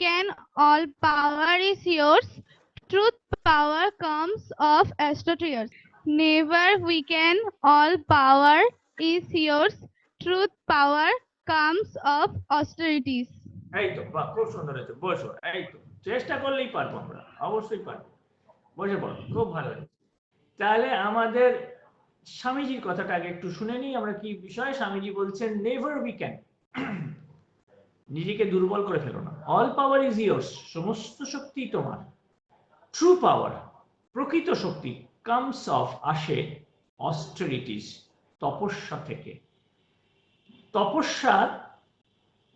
weekend, all power is yours. Truth power comes of Aristoteles. Never weaken, all power is yours. Truth power comes of austerities. এই তো বাহ খুব সুন্দর হয়েছে বসো এই তো চেষ্টা করলেই পারব আমরা অবশ্যই পারব বসে পড়ো খুব ভালো হয়েছে তাহলে আমাদের স্বামীজির কথাটা আগে একটু শুনে নিই আমরা কি বিষয় স্বামীজি বলছেন নেভার উই ক্যান নিজেকে দুর্বল করে ফেলো না। অল পাওয়ার ইজ ইয়ার্স সমস্ত শক্তি তোমার। ট্রু পাওয়ার প্রকৃত শক্তি কামস অফ আসে অস্টেরিটিস তপস্যা থেকে। তপস্যা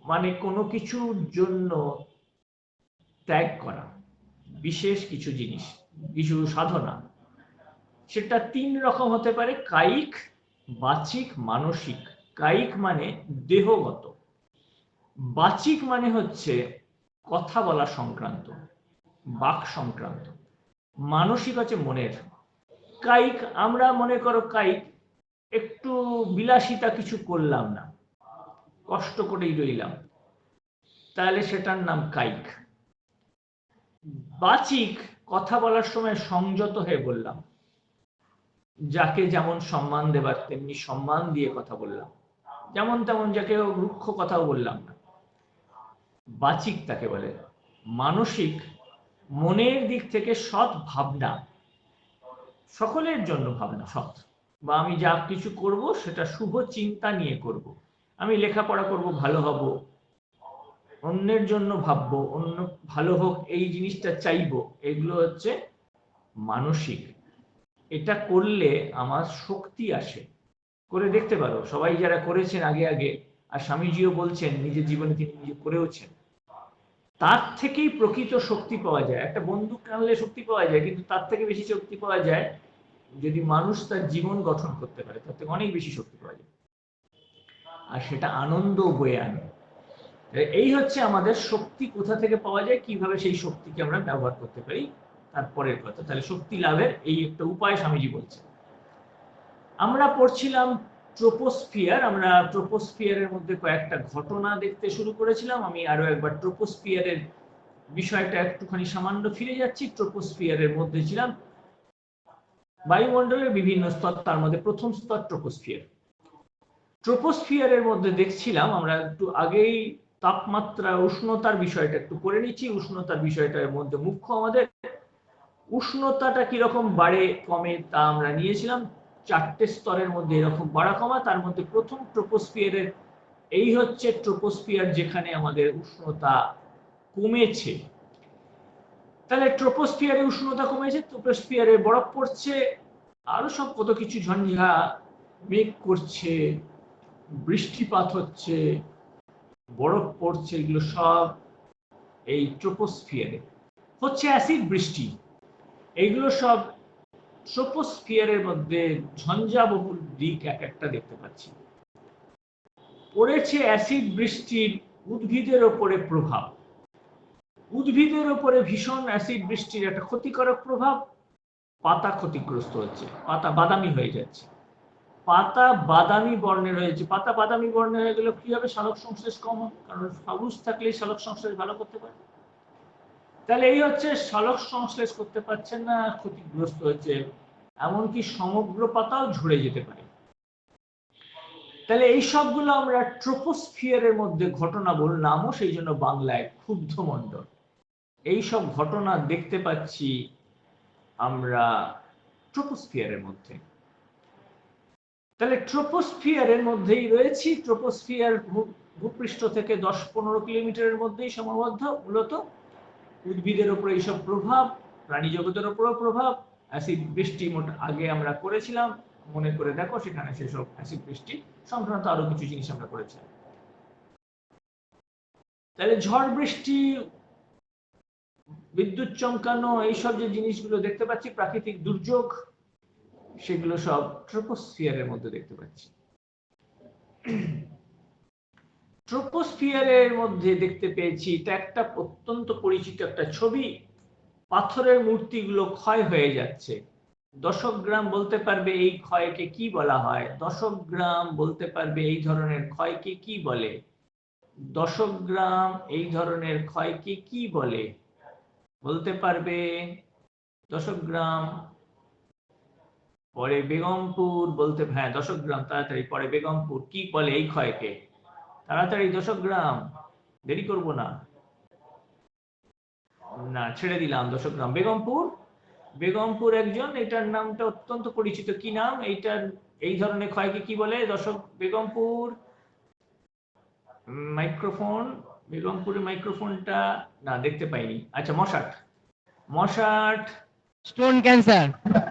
মানে কোনো কিছুর জন্য ত্যাগ করা, বিশেষ কিছু জিনিস, কিছু সাধনা। সেটা তিন রকম হতে পারে, কায়িক, বাচিক, মানসিক। কায়িক মানে দেহগত। বাচিক মানে হচ্ছে কথা বলা সংক্রান্ত, বাক সংক্রান্ত। মানসিক আছে মনের। কায়িক, আমরা মনে করো কায়িক, একটু বিলাসিতা কিছু করলাম না, কষ্ট করেই রইলাম, তাহলে সেটার নাম কায়িক। বাচিক, কথা বলার সময় সংযত হয়ে বললাম, যাকে যেমন সম্মান দেবার, তেমনি সম্মান দিয়ে কথা বললাম, যেমন তেমন যাকে রুক্ষ কথাও বললাম না। বাচিক তাকে বলে। মানসিক মনের দিক থেকে সৎ ভাবনা। সকলের জন্য ভাবনা সৎ। বা আমি যা কিছু করব সেটা শুভ চিন্তা নিয়ে করব। আমি লেখাপড়া করব, ভালো হব। অন্যের জন্য ভাববো, অন্য ভালো হোক, এই জিনিসটা চাইব। এগুলো হচ্ছে মানসিক। এটা করলে আমার শক্তি আসে। করে দেখতে পারো, সবাই যারা করেছেন আগে আগে আর স্বামীজিও বলছেন, নিজের জীবনে তিনি নিজে করেওছেন। তার থেকেই প্রকৃত শক্তি পাওয়া যায়। একটা বন্দুক টানলে শক্তি পাওয়া যায়, কিন্তু তার থেকে বেশি শক্তি পাওয়া যায় যদি মানুষ তার জীবন গঠন করতে পারে, তার থেকে অনেক বেশি শক্তি পাওয়া যায়। আর সেটা আনন্দ বয়ে আনে। এই হচ্ছে আমাদের শক্তি কোথা থেকে পাওয়া যায়, কীভাবে সেই শক্তিকে আমরা ব্যবহার করতে পারি তারপরের কথা। তাহলে শক্তি লাভের এই একটা উপায় স্বামীজি বলছে আমরা পড়ছিলাম ট্রোপোস্ফিয়ার আমরা ট্রোপোস্ফিয়ারের মধ্যে কয়েকটা ঘটনা দেখতে শুরু করেছিলাম। আমি আরও একবার ট্রোপোস্ফিয়ারের বিষয়টা একটুখানি সামান্য ফিরে যাচ্ছি। ট্রোপোস্ফিয়ারের মধ্যে ছিলাম। বায়ুমণ্ডলের বিভিন্ন স্তর, তার মধ্যে প্রথম স্তর ট্রোপোস্ফিয়ার ট্রোপোস্ফিয়ারের মধ্যে দেখছিলাম, আমরা একটু আগেই তাপমাত্রা, উষ্ণতার বিষয়টা একটু করে নিচ্ছি। উষ্ণতার বিষয়টার মধ্যে মুখ্য আমাদের। উষ্ণতাটা কীরকম বাড়ে, কমে, তা আমরা নিয়েছিলাম। চারটে স্তরের মধ্যে এরকম বাড়া কমা, তার মধ্যে প্রথম ট্রোপোস্ফিয়ারের এই হচ্ছে ট্রোপোস্ফিয়ার যেখানে আমাদের উষ্ণতা কমেছে। তাহলে ট্রোপোস্ফিয়ারে উষ্ণতা কমেছে ট্রোপোস্ফিয়ারে বরফ পড়ছে, আরও সব কত কিছু ঝঞ্ঝা মেঘ করছে, বৃষ্টিপাত হচ্ছে, বরফ পড়ছে, এগুলো সব এই ট্রোপোস্ফিয়ারে হচ্ছে অ্যাসিড বৃষ্টি এইগুলো সব মধ্যে ঝঞ্ঝাবহুল দিক এক একটা দেখতে পাচ্ছি। পড়েছে অ্যাসিড বৃষ্টির উদ্ভিদের ওপরে প্রভাব। উদ্ভিদের ওপরে ভীষণ অ্যাসিড বৃষ্টির একটা ক্ষতিকারক প্রভাব। পাতা ক্ষতিগ্রস্ত হচ্ছে, পাতা বাদামি হয়ে যাচ্ছে। পাতা বাদামি বর্ণের হয়েছে। পাতা বাদামি বর্ণের হয়ে গেলে কি হবে? সালোক সংশ্লেষ কম হবে। কারণ সবুজ থাকলেই সালোক সংশ্লেষ ভালো করতে পারে। তাহলে এই হচ্ছে সালোক সংশ্লেষ করতে পারছেন না, ক্ষতিগ্রস্ত হচ্ছে। এমনকি সমগ্র পাতাও ঝরে যেতে পারে। তাহলে এই সবগুলো আমরা ট্রোপোস্ফিয়ারের মধ্যে ঘটনা বললামও, সেই জন্য বাংলায় ক্ষুব্ধ মণ্ডল। এই সব ঘটনা দেখতে পাচ্ছি আমরা ট্রোপোস্ফিয়ারের মধ্যে। তাহলে ট্রোপোস্ফিয়ারের মধ্যেই রয়েছি। ট্রোপোস্ফিয়ার ভূপৃষ্ঠ থেকে দশ পনেরো কিলোমিটারের মধ্যেই সীমাবদ্ধ, মূলত উদ্ভিদের উপর এইসব প্রভাব প্রাণী জগতের উপরও প্রভাব অ্যাসিড বৃষ্টি মোট আগে আমরা করেছিলাম, মনে করে দেখো সেখানে সেসব অ্যাসিড বৃষ্টি সংক্রান্ত আরও কিছু জিনিস আমরা করেছিলাম। তাহলে ঝড় বৃষ্টি, বিদ্যুৎ চমকানো, এইসব যে জিনিসগুলো দেখতে পাচ্ছি, প্রাকৃতিক দুর্যোগ, সেগুলো সব ট্রোপোস্ফিয়ারের মধ্যে দেখতে পাচ্ছি। ট্রোপোস্ফিয়ারের মধ্যে দেখতে পেয়েছি, এটা একটা অত্যন্ত পরিচিত একটা ছবি। পাথরের মূর্তিগুলো ক্ষয় হয়ে যাচ্ছে। দশক গ্রাম বলতে পারবে এই ক্ষয়কে কি বলা হয়। দশক গ্রাম বলতে পারবে এই ধরনের ক্ষয়কে কি বলে। দশগ্রাম এই ধরনের ক্ষয়কে কি বলে বলতে পারবে। দশগ্রাম পরে বেগমপুর বলতে হ্যাঁ দশগ্রাম তাড়াতাড়ি, পরে বেগমপুর কি বলে এই ক্ষয়কে? তাড়াতাড়ি দশগ্রাম দেরি করব না। না ছেড়ে দিলাম দশগ্রাম বেগমপুর বেগমপুর একজন এটার নামটা অত্যন্ত পরিচিত। কি নাম? এইটার এই ধরনের ক্ষয়কে কি বলে? দশক বেগমপুর মাইক্রোফোন বেগমপুরের মাইক্রোফোনটা না দেখতে পাইনি। আচ্ছা মশাট। Mashat. Stone cancer.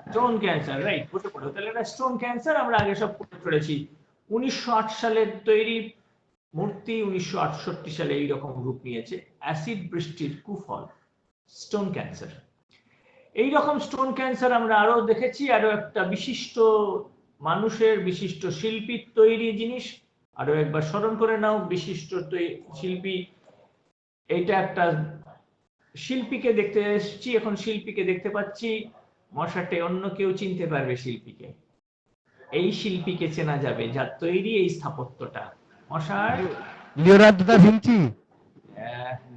Stone cancer right বসে পড়ো তাহলে এটা স্টোন ক্যান্সার আমরা আগে সব পড়ে চলেছি। উনিশশো আট সালের তৈরি মূর্তি উনিশশো আটষট্টি সালে এইরকম রূপ নিয়েছে, অ্যাসিড বৃষ্টির কুফল, স্টোন ক্যান্সার। এই রকম স্টোন ক্যান্সার আমরা আরও দেখেছি আরও একটা বিশিষ্ট মানুষের বিশিষ্ট শিল্পীর তৈরি জিনিস। আরও একবার স্মরণ করে নাও, বিশিষ্ট শিল্পী এটা একটা শিল্পীকে দেখতে এসেছি, এখন শিল্পীকে দেখতে পাচ্ছি। মশাটে অন্য কেউ চিনতে পারবে শিল্পীকে। এই শিল্পীকে চেনা যাবে যার তৈরি এই স্থাপত্যটা। মশার লিওনার্দো দা ভিঞ্চি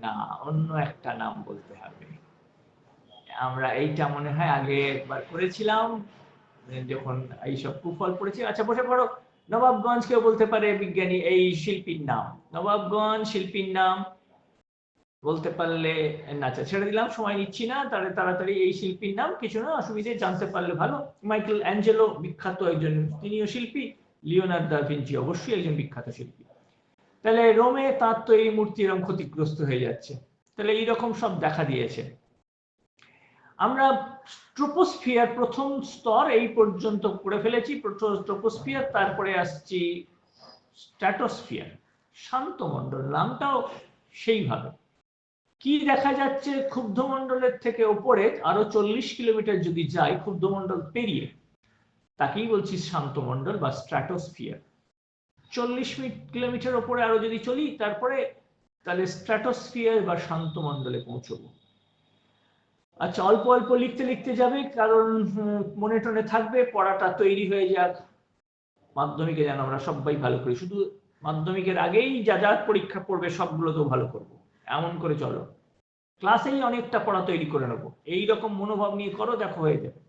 না অন্য একটা নাম বলতে হবে। আমরা এইটা মনে হয় আগে একবার করেছিলাম যখন এইসব কুফল পড়েছি। আচ্ছা বসে পড়ো। নবাবগঞ্জ কেউ বলতে পারে বিজ্ঞানী এই শিল্পীর নাম। নবাবগঞ্জ শিল্পীর নাম বলতে পারলে না আচ্ছা ছেড়ে দিলাম সময় নিচ্ছি না তাহলে তাড়াতাড়ি এই শিল্পীর নাম। কিছু না অসুবিধে জানতে পারলে ভালো। মাইকেল অ্যাঞ্জেলো বিখ্যাত একজন তিনিও শিল্পী লিওনার্দো দা ভিঞ্চি অবশ্যই একজন বিখ্যাত শিল্পী। তাহলে রোমে তার তো এই মূর্তি এরকম ক্ষতিগ্রস্ত হয়ে যাচ্ছে। তাহলে এইরকম সব দেখা দিয়েছে। আমরা ট্রোপোস্ফিয়ার প্রথম স্তর এই পর্যন্ত করে ফেলেছি। ট্রোপোস্ফিয়ার তারপরে আসছি স্ট্র্যাটোস্ফিয়ার। শান্তমণ্ডল, নামটাও সেইভাবে। কি দেখা যাচ্ছে? ক্ষুব্ধমণ্ডলের থেকে ওপরে, আরও চল্লিশ কিলোমিটার যদি যাই, ক্ষুব্ধমণ্ডল পেরিয়ে, তাকেই বলছি শান্ত শান্তমণ্ডল বা স্ট্র্যাটোস্ফিয়ার। চল্লিশ কিলোমিটার ওপরে আরও যদি চলি, তারপরে তাহলে স্ট্র্যাটোস্ফিয়ার বা শান্তমণ্ডলে পৌঁছবো। আচ্ছা অল্প অল্প লিখতে লিখতে যাবে, কারণ মনে টনে থাকবে, পড়াটা তৈরি হয়ে যাক। মাধ্যমিকে যেন আমরা সবাই ভালো করি। শুধু মাধ্যমিকের আগেই যা যা পরীক্ষা পড়বে সবগুলো তো ভালো করব। এমন করে চলো। ক্লাসেই অনেকটা পড়া তৈরি করে নেব। এই রকম মনোভাব নিয়ে করো, দেখো হয়ে যাবে।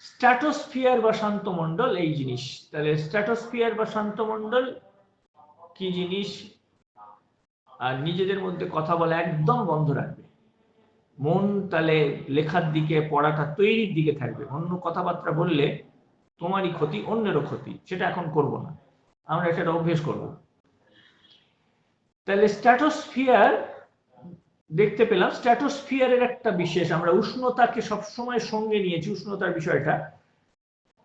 স্ট্র্যাটোস্ফিয়ার বা শান্তমণ্ডল এই জিনিস। তাহলে স্ট্র্যাটোস্ফিয়ার বা শান্তমণ্ডল কি জিনিস? আর নিজেদের মধ্যে কথা বলা একদম বন্ধ রাখবে। মন তাহলে লেখার দিকে, পড়াটা তৈরির দিকে থাকবে। অন্য কথাবার্তা বললে তোমারই ক্ষতি, অন্যেরও ক্ষতি। সেটা এখন করব না। আমরা সেটা অভ্যেস করব। তাহলে স্ট্র্যাটোস্ফিয়ার দেখতে পেলাম। স্ট্র্যাটোস্ফিয়ারের একটা বিশেষ, আমরা উষ্ণতাকে সবসময় সঙ্গে নিয়েছি, উষ্ণতার বিষয়টা।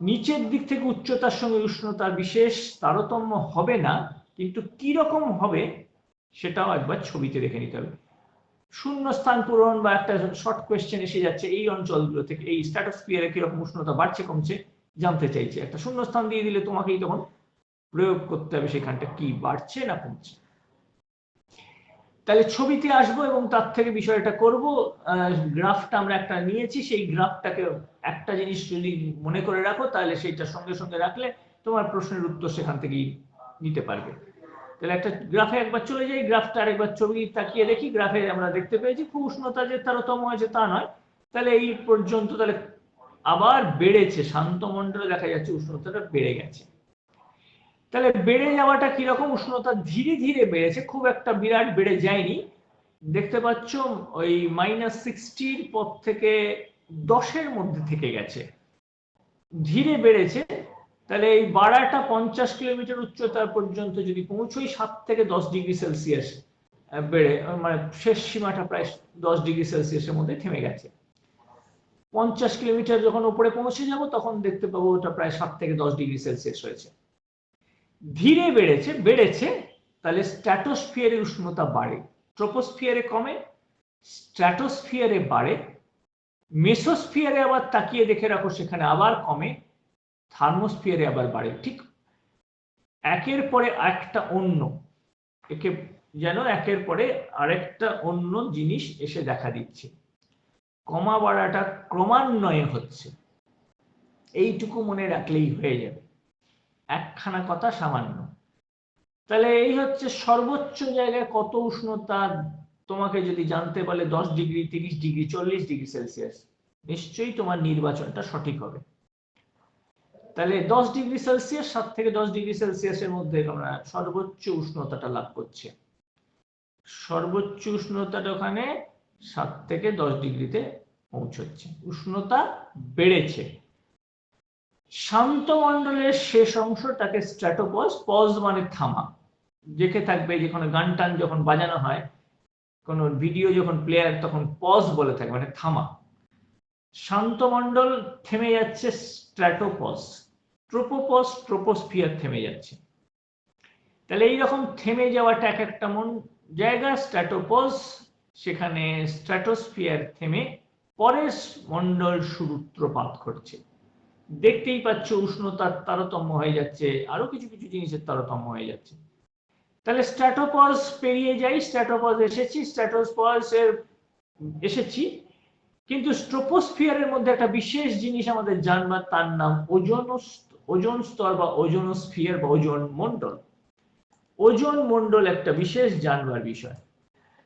নিচের দিক থেকে উচ্চতার সঙ্গে উষ্ণতার বিশেষ তারতম্য হবে না, কিন্তু কি রকম হবে সেটাও একবার ছবিতে দেখে নিতে হবে। শূন্য স্থান পূরণ বা একটা শর্ট কোয়েশ্চেন এসে যাচ্ছে, এই অঞ্চলগুলো থেকে এই স্ট্র্যাটোস্ফিয়ারে কীরকম উষ্ণতা বাড়ছে, কমছে, জানতে চাইছে। একটা শূন্য স্থান দিয়ে দিলে তোমাকেই তখন প্রয়োগ করতে হবে সেখানটা কি বাড়ছে না কমছে। তাহলে ছবিতে আসব এবং তার থেকে বিষয়টা করব। গ্রাফটা আমরা একটা নিয়েছি, সেই গ্রাফটাকে একটা জিনিস যদি মনে করে রাখো, তাহলে সেইটা সঙ্গে সঙ্গে রাখলে তোমার প্রশ্নের উত্তর সেখান থেকেই নিতে পারবে। তাহলে একটা গ্রাফে একবার চলে যাই গ্রাফটা আরেকবার ছবি তাকিয়ে দেখি। গ্রাফে আমরা দেখতে পেয়েছি খুব উষ্ণতা যে তারতম্য হয়েছে তা নয়। তাহলে এই পর্যন্ত তাহলে আবার বেড়েছে, শান্ত মণ্ডলে দেখা যাচ্ছে উষ্ণতাটা বেড়ে গেছে। তাহলে বেড়ে যাওয়াটা কীরকম উষ্ণতা ধীরে ধীরে বেড়েছে, খুব একটা বিরাট বেড়ে যায়নি। দেখতে পাচ্ছ, ওই মাইনাস সিক্সটির পর থেকে দশের মধ্যে থেকে গেছে। ধীরে বেড়েছে, তাহলে এই বাড়াটা পঞ্চাশ কিলোমিটার উচ্চতা পর্যন্ত যদি পৌঁছই, সাত থেকে দশ ডিগ্রি সেলসিয়াস বেড়ে মানে শেষ সীমাটা প্রায় দশ ডিগ্রি সেলসিয়াসের মধ্যে থেমে গেছে। পঞ্চাশ কিলোমিটার যখন উপরে পৌঁছে যাব, তখন দেখতে পাবো ওটা প্রায় সাত থেকে দশ ডিগ্রি সেলসিয়াস হয়েছে। ধীরে বেড়েছে বেড়েছে, তাহলে স্ট্র্যাটোস্ফিয়ারে উষ্ণতা বাড়ে। ট্রোপোস্ফিয়ারে কমে স্ট্র্যাটোস্ফিয়ারে বাড়ে মেসোস্ফিয়ারে আবার তাকিয়ে দেখে রাখো, সেখানে আবার কমে থার্মোস্ফিয়ারে আবার বাড়ে। ঠিক একের পরে একটা অন্য, একে যেন একের পরে আরেকটা অন্য জিনিস এসে দেখা দিচ্ছে। কমা বাড়াটা ক্রমান্বয়ে হচ্ছে। এইটুকু মনে রাখলেই হয়ে যাবে। একখানা কথা সামান্য। তাহলে এই হচ্ছে সর্বোচ্চ জায়গায় কত উষ্ণতা তোমাকে যদি জানতে বলে দশ ডিগ্রি, তিরিশ ডিগ্রি, চল্লিশ ডিগ্রি সেলসিয়াস, নিশ্চয়ই তোমার নির্বাচনটা সঠিক হবে। তাহলে দশ ডিগ্রি সেলসিয়াস, সাত থেকে দশ ডিগ্রি সেলসিয়াসের মধ্যে আমরা সর্বোচ্চ উষ্ণতাটা লাভ করছে। সর্বোচ্চ উষ্ণতাটা ওখানে সাত থেকে দশ ডিগ্রিতে পৌঁছচ্ছে। উষ্ণতা বেড়েছে। শান্ত মণ্ডলের শেষ অংশটাকে স্ট্র্যাটোপজ পজ মানে থামা। দেখে থাকবে যে কোনো গান টান যখন বাজানো হয়, কোনো ভিডিও যখন প্লেয়ার তখন পজ বলে থাকে মানে থামা। শান্ত মণ্ডল থেমে যাচ্ছে স্ট্র্যাটোপজ ট্রোপোপজ ট্রোপোস্ফিয়ার থেমে যাচ্ছে। তাহলে এইরকম থেমে যাওয়াটা এক একটা মন, জায়গা স্ট্র্যাটোপজ সেখানে স্ট্র্যাটোস্ফিয়ার থেমে পরের মণ্ডল সূত্রপাত ঘটছে। দেখতেই পাচ্ছ উষ্ণতার তারতম্য হয়ে যাচ্ছে আরও কিছু কিছু জিনিসের তারতম্য হয়ে যাচ্ছে। তাহলে স্ট্র্যাটোপজ পেরিয়ে যাই স্ট্র্যাটোপজ এসেছি স্ট্র্যাটোপজ এর এসেছি, কিন্তু স্ট্রোপোস্ফিয়ারের মধ্যে একটা বিশেষ জিনিস আমাদের জানবার, তার নাম ওজন ওজন স্তর বা ওজোনোস্ফিয়ার বা ওজন মন্ডল ওজন মণ্ডল একটা বিশেষ জানবার বিষয়,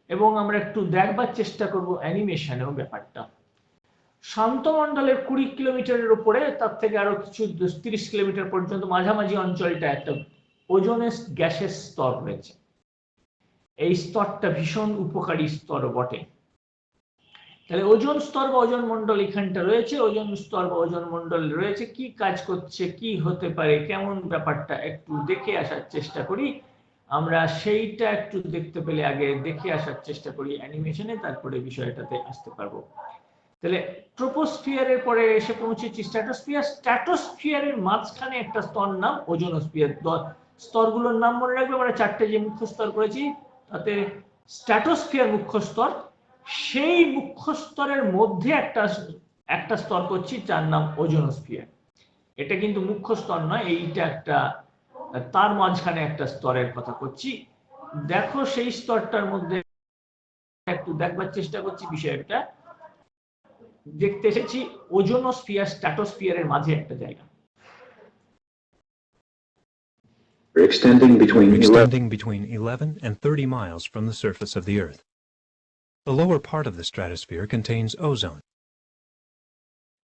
এবং আমরা একটু দেখবার চেষ্টা করব অ্যানিমেশনেও ব্যাপারটা। শান্তমণ্ডলের কুড়ি কিলোমিটারের উপরে, তার থেকে আরও কিছু তিরিশ কিলোমিটার পর্যন্ত মাঝামাঝি অঞ্চলটা একটা ওজনের গ্যাসের স্তর রয়েছে। এই স্তরটা ভীষণ উপকারী স্তর বটে। তাহলে ওজন স্তর বা ওজন মন্ডল এখানটা রয়েছে, ওজন স্তর বা ওজন মন্ডল রয়েছে, কি কাজ করছে, কি হতে পারে, কেমন ব্যাপারটা একটু দেখে আসার চেষ্টা করি। আমরা সেইটা একটু দেখতে পেলে আগে দেখে আসার চেষ্টা করি অ্যানিমেশনে, তারপরে বিষয়টাতে আসতে পারব। তাহলে ট্রোপোস্ফিয়ারের পরে এসে পৌঁছেছি স্ট্র্যাটোস্ফিয়ার স্ট্র্যাটোস্ফিয়ারের মাঝখানে একটা স্তর নাম ওজোনোস্ফিয়ার স্তরগুলোর নাম মনে রাখবে, আমরা চারটে যে মুখ্য স্তর করেছি, তাতে স্ট্র্যাটোস্ফিয়ার মুখ্য স্তর। সেই মুখ্য স্তরের মধ্যে একটা একটা স্তর করছি, যার নাম ওজোনোস্ফিয়ার এটা কিন্তু মুখ্য স্তর নয়, এইটা একটা, তার মাঝখানে একটা স্তরের কথা করছি। দেখো সেই স্তরটার মধ্যে একটু দেখবার চেষ্টা করছি বিষয়টা। দেখতে এসেছি ওজোনোস্ফিয়ার স্ট্র্যাটোস্ফিয়ারের মাঝে একটা জায়গা extending between 11 extending between 11 and 30 miles from the surface of the Earth. The lower part of the stratosphere contains ozone.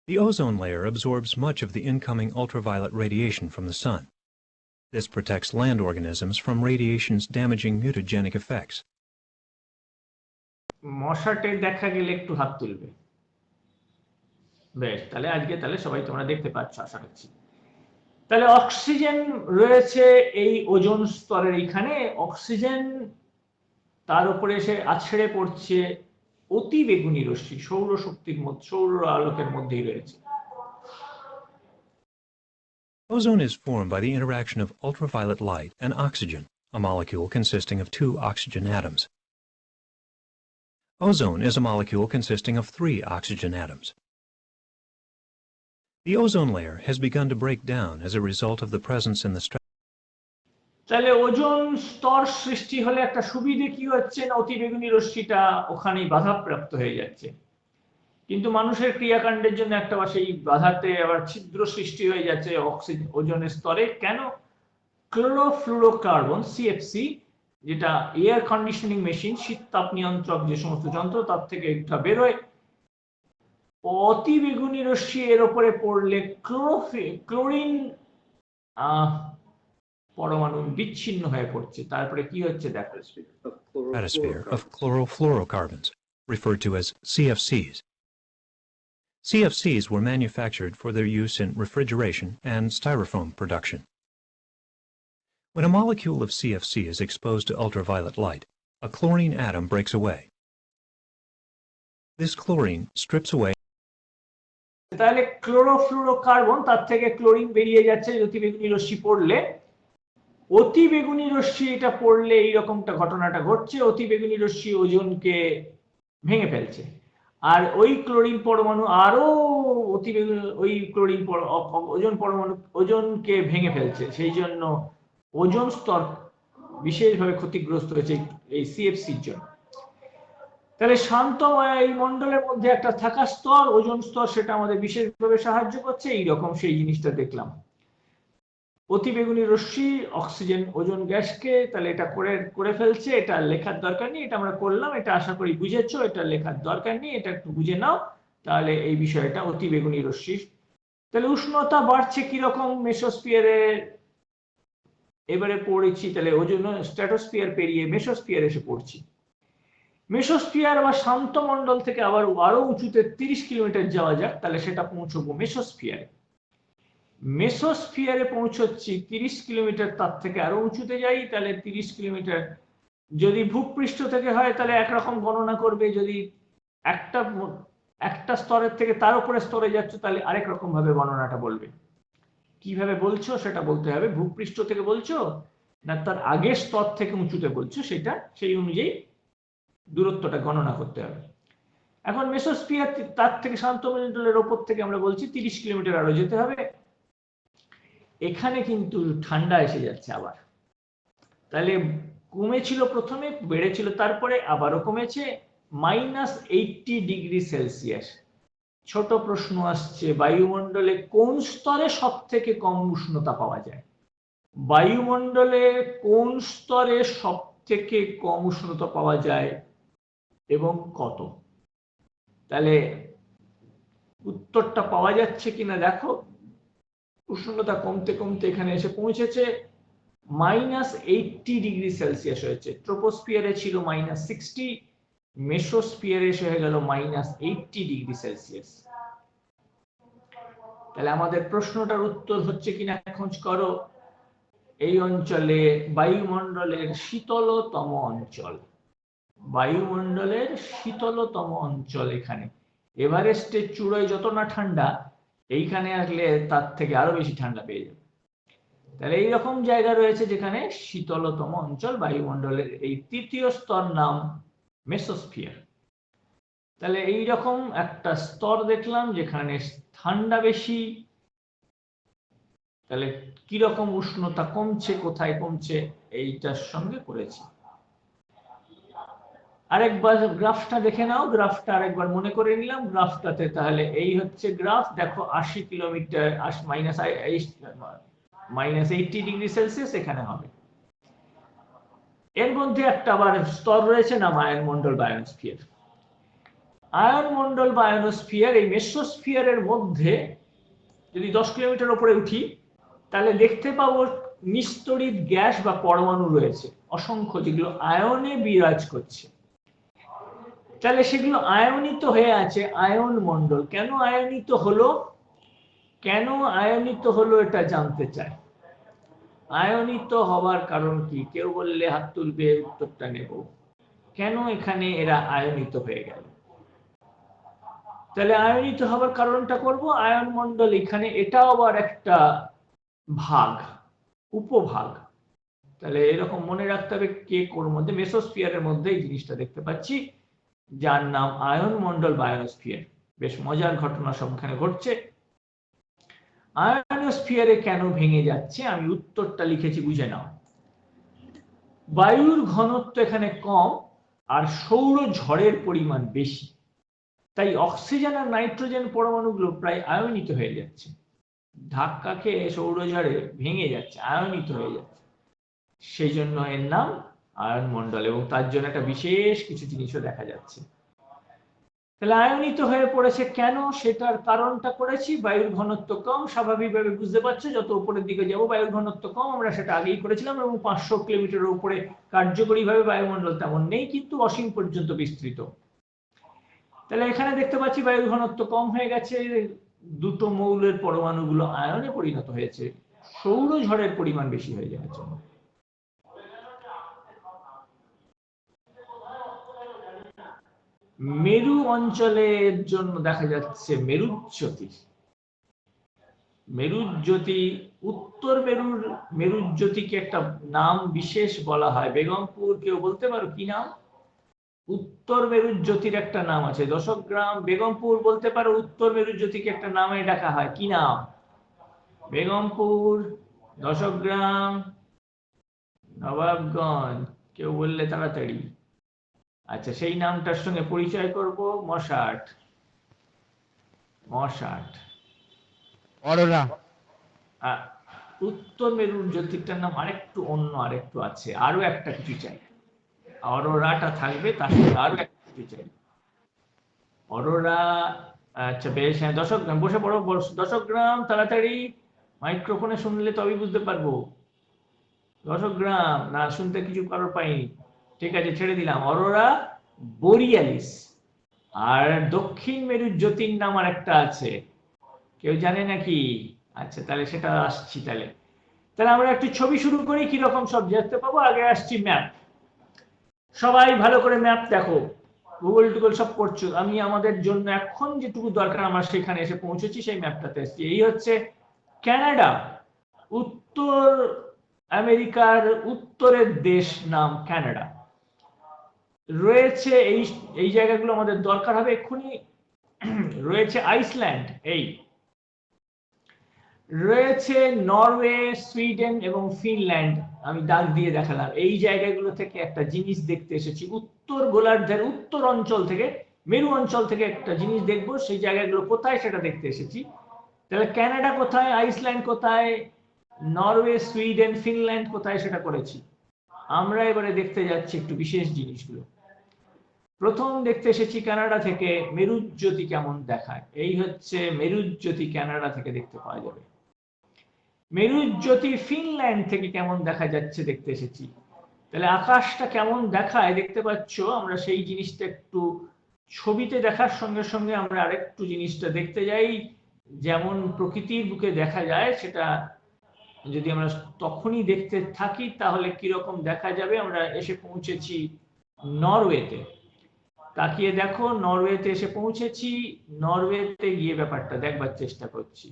The ozone layer absorbs much of the incoming ultraviolet radiation from the sun. This protects land organisms from radiation's damaging mutagenic effects. মশাটে দেখা গেলে একটু হাত তুলবে বেশ তাহলে আজকে তাহলে সবাই তোমরা দেখতে পাচ্ছ আশা করছি তাহলে অক্সিজেন রয়েছে এই ওজন স্তরের এখানে অক্সিজেন তার উপরে এসে আছড়ে পড়ছে অতি বেগুনি রশ্মি সৌরশক্তির মধ্যে সৌর আলোকের মধ্যেই রয়েছে Ozone is formed by the interaction of ultraviolet light and oxygen, a molecule consisting of two oxygen atoms. Ozone is a molecule consisting of three oxygen atoms. The ozone layer has begun to break down as a result of the presence in the stratosphere তাহলে ওজন স্তর সৃষ্টি হলে একটা সুবিধে কি হচ্ছে? না, অতি বেগুনি রশ্মিটা ওখানেই বাধাপ্রাপ্ত হয়ে যাচ্ছে। কিন্তু মানুষের ক্রিয়াকাণ্ডের জন্য একটা বা সেই বাধাতে আবার ছিদ্র সৃষ্টি হয়ে যাচ্ছে অক্সিজেন ওজনের স্তরে। কেন? ক্লোরোফ্লুরোকার্বন সিএফসি যেটা এয়ার কন্ডিশনিং মেশিন শীত তাপ নিয়ন্ত্রক যে সমস্ত যন্ত্র, তার থেকে একটা বেরোয় অতি বেগুনি রশ্মি এর উপরে পড়লে ক্লোরোফি ক্লোরিন আহ পরমাণু বিচ্ছিন্ন হয়ে পড়ছে তারপরে কি হচ্ছে দেখো stratosphere of chlorofluorocarbons, referred to as CFCs. CFCs were manufactured for their use in refrigeration and styrofoam production. When a molecule of CFC is exposed to ultraviolet light, a chlorine atom breaks away. This chlorine strips away তাহলে chlorofluorocarbon তার থেকে chlorine বেরিয়ে যাচ্ছে অতি বেগুনি রশ্মি পড়লে। অতি বেগুনি রশ্মি এটা পড়লে এইরকমটা ঘটনাটা ঘটছে, অতি বেগুনি রশ্মি ওজনকে ভেঙে ফেলছে। আর ওই ক্লোরিন পরমাণু আরও অতি বেগুনি, ওই ক্লোরিন ওজন পরমাণু, ওজনকে ভেঙে ফেলছে। সেই জন্য ওজন স্তর বিশেষভাবে ক্ষতিগ্রস্ত হয়েছে এই সিএফসির জন্য। তাহলে শান্ত এই মণ্ডলের মধ্যে একটা থাকা স্তর, ওজন স্তর, সেটা আমাদের বিশেষভাবে সাহায্য করছে। এইরকম সেই জিনিসটা দেখলাম। অতিবেগুনি রশ্মি, অক্সিজেন, ওজন গ্যাসকে তাহলে এটা করে করে ফেলছে। এটা লেখার দরকার নেই, এটা আমরা করলাম, এটা আশা করি বুঝেছ, এটা লেখার দরকার নেই, এটা একটু বুঝে নাও, তাহলে এই বিষয়টা অতিবেগুনি রশ্মির। তাহলে উষ্ণতা বাড়ছে কীরকম মেসোস্ফিয়ারে? এবারে পড়েছি, তাহলে ওই জন্য স্ট্র্যাটোস্ফিয়ার পেরিয়ে মেসোস্ফিয়ার এসে পড়ছি। মেসোস্ফিয়ার বা শান্ত মণ্ডল থেকে আবার আরও উঁচুতে তিরিশ কিলোমিটার যাওয়া যাক, তাহলে সেটা পৌঁছবো মেসোস্ফিয়ারে। মেসোস্ফিয়ারে পৌঁছচ্ছি তিরিশ কিলোমিটার, তার থেকে আরও উঁচুতে যাই, তাহলে তিরিশ কিলোমিটার। যদি ভূপৃষ্ঠ থেকে হয়, তাহলে একরকম গণনা করবে, যদি একটা একটা স্তরের থেকে তার উপরে স্তরে যাচ্ছ, তাহলে আরেক রকম ভাবে গণনাটা বলবে। কীভাবে বলছো, সেটা বলতে হবে। ভূপৃষ্ঠ থেকে বলছো, না তার আগের স্তর থেকে উঁচুতে বলছো, সেটা সেই অনুযায়ী দূরত্বটা গণনা করতে হবে। এখন মেসোস্ফিয়ার তার থেকে শান্ত মণ্ডলের ওপর থেকে আমরা বলছি তিরিশ কিলোমিটার আরও যেতে হবে। এখানে কিন্তু ঠান্ডা এসে যাচ্ছে আবার। তাহলে কমেছিল প্রথমে, বেড়েছিল তারপরে, আবারও কমেছে। Minus eighty degree Celsius. ছোট প্রশ্ন আসছে, বায়ুমণ্ডলে কোন স্তরে সব থেকে কম উষ্ণতা পাওয়া যায়? বায়ুমণ্ডলে কোন স্তরে সব থেকে কম উষ্ণতা পাওয়া যায়? এবং কত? তাহলে উত্তরটা পাওয়া যাচ্ছে কিনা দেখো। উষ্ণতা কমতে কমতে এখানে এসে পৌঁছেছে। মাইনাস এইটটি ডিগ্রি সেলসিয়াস হয়েছে। ট্রোপোস্ফিয়ারে ছিল মাইনাস সিক্সটি, মেসোস্ফিয়ারে এসে হয়ে গেল মাইনাস এইটটি ডিগ্রি সেলসিয়াস। তাহলে আমাদের প্রশ্নটার উত্তর হচ্ছে কিনা খোঁজ করো। এই অঞ্চলে বায়ুমণ্ডলের শীতলতম অঞ্চল। বায়ুমণ্ডলের শীতলতম অঞ্চল এখানে। এভারেস্টের চূড়ায় যত না ঠান্ডা, এইখানে আসলে তার থেকে আরও বেশি ঠান্ডা পেয়ে যাবে। তাহলে এইরকম জায়গা রয়েছে যেখানে শীতলতম অঞ্চল, বায়ুমণ্ডলের এই তৃতীয় স্তর নাম মেসোস্ফিয়ার। তাহলে এইরকম একটা স্তর দেখলাম যেখানে ঠান্ডা বেশি। তাহলে কীরকম উষ্ণতা কমছে, কোথায় কমছে, এইটার সঙ্গে করেছি। আরেকবার গ্রাফটা দেখে নাও, গ্রাফটা আরেকবার মনে করে নিলাম, গ্রাফটাতে তাহলে এই হচ্ছে গ্রাফ, দেখো আশি kilometre minus minus eighty degree Celsius এখানে হবে। এর মধ্যে একটা আবার স্তর রয়েছে না আয়ন মন্ডল বায়োস্ফিয়ার আয়ন মন্ডল বায়োস্ফিয়ার এই মেসোস্ফিয়ারের মধ্যে যদি দশ কিলোমিটার উপরে উঠি, তাহলে দেখতে পাবো নিস্তরিত গ্যাস বা পরমাণু রয়েছে। অসংখ্য যেগুলো আয়নে বিরাজ করছে। তাহলে সেগুলো আয়নিত হয়ে আছে আয়ন মন্ডল কেন আয়নিত হলো? কেন আয়নিত হলো এটা জানতে চায় আয়নিত হবার কারণ কি? কেউ বললে হাত তুলবে, উত্তরটা নেব। কেন এখানে এরা আয়নিত হয়ে গেল? তাহলে আয়নিত হবার কারণটা করব। আয়ন মন্ডল এখানে এটাও আবার একটা ভাগ, উপভাগ। তাহলে এরকম মনে রাখতে হবে কে কোর মধ্যে। মেসোস্ফিয়ারের মধ্যে এই জিনিসটা দেখতে পাচ্ছি। যার নাম আয়ন মন্ডল বায়োস্ফিয়ার। বেশ মজার ঘটনা সব এখানে ঘটছে। আয়নোস্ফিয়ারে কেন ভেঙে যাচ্ছে? আমি উত্তরটা লিখেছি, বুঝে নাও। বায়ুর ঘনত্ব এখানে কম আর সৌর ঝড়ের পরিমাণ বেশি। তাই অক্সিজেন আর নাইট্রোজেন পরমাণুগুলো প্রায় আয়নিত হয়ে যাচ্ছে। ধাক্কা খেয়ে সৌরঝড়ে ভেঙে যাচ্ছে, আয়নিত হয়ে যাচ্ছে। সেই জন্য এর নাম আয়ন মন্ডল এবং তার জন্য একটা বিশেষ কিছু জিনিসও দেখা যাচ্ছে। তাহলে আয়নিত হয়ে পড়েছে কেন? সেটার কারণটা করেছি। বায়ুর ঘনত্ব কম, স্বাভাবিকভাবে বুঝতে পারছ, যত উপরের দিকে যাব, বায়ুর ঘনত্ব কম, আমরা সেটা আগেই করেছিলাম এবং পাঁচশো কিলোমিটারের উপরে কার্যকরীভাবে বায়ুমণ্ডল তেমন নেই, কিন্তু অসীম পর্যন্ত বিস্তৃত। তাহলে এখানে দেখতে পাচ্ছি বায়ুর ঘনত্ব কম হয়ে গেছে। দুটো মৌলের পরমাণুগুলো আয়নে পরিণত হয়েছে। সৌরঝড়ের পরিমাণ বেশি হয়ে যাওয়ার জন্য। মেরু অঞ্চলের জন্য দেখা যাচ্ছে মেরুজ্যোতি। মেরুজ্যোতি, উত্তর মেরুর, মেরুজ্যোতিকে একটা নাম বিশেষ বলা হয়। বেগমপুর কেউ বলতে পারো? কি নাম? উত্তর মেরুজ্যোতির একটা নাম আছে। দশক গ্রাম বেগমপুর বলতে পারো? উত্তর মেরুজ্যোতিকে একটা নামে ডাকা হয়। কি নাম? বেগমপুর দশক গ্রাম নবাবগঞ্জ। কেউ বললে তাড়াতাড়ি। আচ্ছা সেই নামটার সঙ্গে পরিচয় করব মশাট। মশাট। অরোরা। উত্তর মেরুর জ্যোতির্টার নাম আরেকটু অন্য আরেকটু আছে। আরও একটা কিছু চাই। অরোরাটা থাকবে তার সাথে আরও একটা কিছু চাই। অরোরা আচ্ছা বেশ হ্যাঁ দশক গ্রাম বসে পড়ো দশক গ্রাম তাড়াতাড়ি। মাইক্রোফোনে শুনলে তবেই বুঝতে পারব। দশক গ্রাম না শুনতে কিছু কারোর পাইনি। ঠিক আছে, ছেড়ে দিলাম। অরোরা বোরিয়ালিস। আর দক্ষিণ মেরুর জ্যোতির নাম আর একটা আছে। কেউ জানে নাকি? আচ্ছা তাহলে সেটা আসছি তাহলে। তাহলে আমরা একটু ছবি শুরু করি, কি রকম সব দেখতে পাবো? আগে আসছি ম্যাপ। সবাই ভালো করে ম্যাপ দেখো। গুগল টুগল সব করছ। আমি আমাদের জন্য এখন যেটুকু দরকার, আমার সেখানে এসে পৌঁছেছি, সেই ম্যাপটাতে এসেছি এই হচ্ছে কানাডা উত্তর আমেরিকার উত্তরের দেশ নাম কানাডা রয়েছে এই এই জায়গাগুলো আমাদের দরকার হবে এক্ষুনি। রয়েছে আইসল্যান্ড, এই। রয়েছে নরওয়ে, সুইডেন এবং ফিনল্যান্ড, আমি দাগ দিয়ে দেখালাম। এই জায়গাগুলো থেকে একটা জিনিস দেখতে এসেছি। উত্তর গোলার্ধের উত্তর অঞ্চল থেকে, মেরু অঞ্চল থেকে একটা জিনিস দেখব। সেই জায়গাগুলো কোথায় সেটা দেখতে এসেছি। তাহলে কানাডা কোথায়, আইসল্যান্ড কোথায়, নরওয়ে, সুইডেন, ফিনল্যান্ড কোথায় সেটা করেছি। আমরা এবারে দেখতে যাচ্ছি একটু বিশেষ জিনিসগুলো। প্রথম দেখতে এসেছি কানাডা থেকে মেরুজ্যোতি কেমন দেখায়। এই হচ্ছে মেরুজ্যোতি কানাডা থেকে দেখতে পাওয়া যাবে। মেরুজ্যোতি ফিনল্যান্ড থেকে কেমন দেখা যাচ্ছে দেখতে এসেছি। তাহলে আকাশটা কেমন দেখায় দেখতে পাচ্ছ? আমরা সেই জিনিসটা একটু ছবিতে দেখার সঙ্গে সঙ্গে আমরা আরেকটু জিনিসটা দেখতে যাই। যেমন প্রকৃতির বুকে দেখা যায়, সেটা যদি আমরা তখনই দেখতে থাকি, তাহলে কীরকম দেখা যাবে? আমরা এসে পৌঁছেছি নরওয়েতে। তাকিয়ে দেখো নরওয়েতে এসে পৌঁছেছি নরওয়েতে গিয়ে ব্যাপারটা দেখবার চেষ্টা করছি।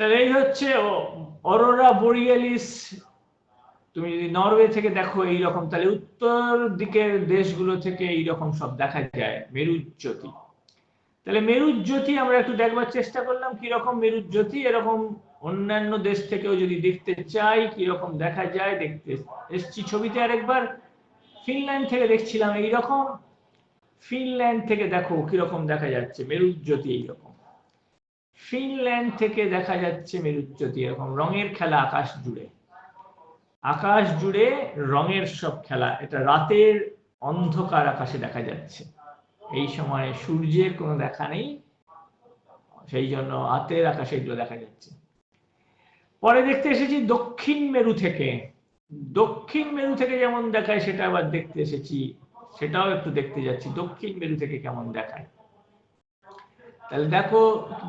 তাহলে এই হচ্ছে অরোরা বোরিয়ালিস, তুমি যদি নরওয়ে থেকে দেখো এই রকম তাহলে উত্তর দিকের দেশগুলো থেকে এই রকম সব দেখা যায়, মেরুজ্যোতি। তাহলে মেরুজ্যোতি আমরা একটু দেখবার চেষ্টা করলাম কি রকম মেরুজ্যোতি, এরকম অন্যান্য দেশ থেকেও যদি দেখতে চাই কি রকম দেখা যায়, দেখতে এসছি ছবিতে আরেকবার। ফিনল্যান্ড থেকে দেখছিলাম এই রকম ফিনল্যান্ড থেকে দেখো কীরকম দেখা যাচ্ছে, মেরুজ্যোতি এইরকম। ফিনল্যান্ড থেকে দেখা যাচ্ছে মেরুজ্যোতি এরকম রঙের খেলা আকাশ জুড়ে। আকাশ জুড়ে রঙের সব খেলা, এটা রাতের অন্ধকার আকাশে দেখা যাচ্ছে। এই সময় সূর্যের কোনো দেখা নেই, সেই জন্য রাতের আকাশে এগুলো দেখা যাচ্ছে। পরে দেখতে এসেছি দক্ষিণ মেরু থেকে। দক্ষিণ মেরু থেকে যেমন দেখায়, সেটা আবার দেখতে এসেছি, সেটাও একটু দেখতে যাচ্ছি। দক্ষিণ মেরু থেকে কেমন দেখায়? তাহলে দেখো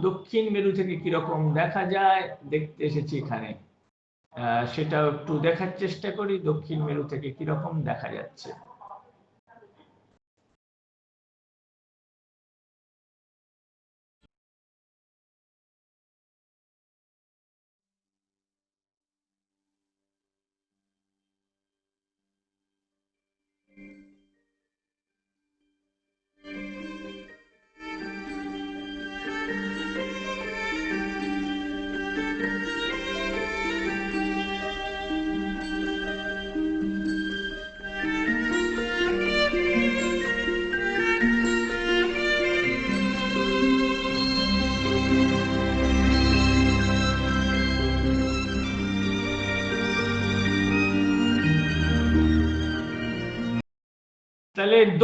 দক্ষিণ মেরু থেকে কীরকম দেখা যায়, দেখতে এসেছি এখানে। সেটা একটু দেখার চেষ্টা করি, দক্ষিণ মেরু থেকে কীরকম দেখা যাচ্ছে।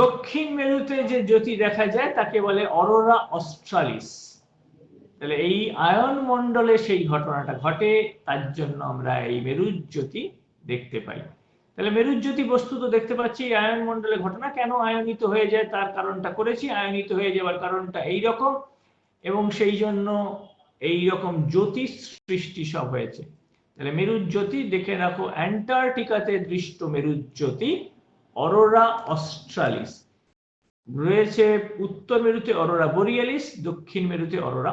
দক্ষিণ মেরুতে যে জ্যোতি দেখা যায়, তাকে বলে অরোরা অস্ট্রালিস। তাহলে এই আয়ন মণ্ডলে সেই ঘটনাটা ঘটে, তার জন্য আমরা এই মেরুজ্যোতি দেখতে পাই। তাহলে মেরুজ্যোতি বস্তুত দেখতে পাচ্ছি আয়ন মণ্ডলে ঘটনা কেন আয়নিত হয়ে যায়, তার কারণটা করেছি, আয়নিত হয়ে যাওয়ার কারণটা এই রকম এবং সেই জন্য এই রকম জ্যোতিষ সৃষ্টি সব হয়েছে। তাহলে মেরুজ্যোতি দেখে রাখো, অ্যান্টার্কটিকাতে দৃষ্ট মেরুজ্যোতি অরোরা অস্ট্রালিস। রয়েছে উত্তর মেরুতে অরোরা বোরিয়ালিস দক্ষিণ মেরুতে অরোরা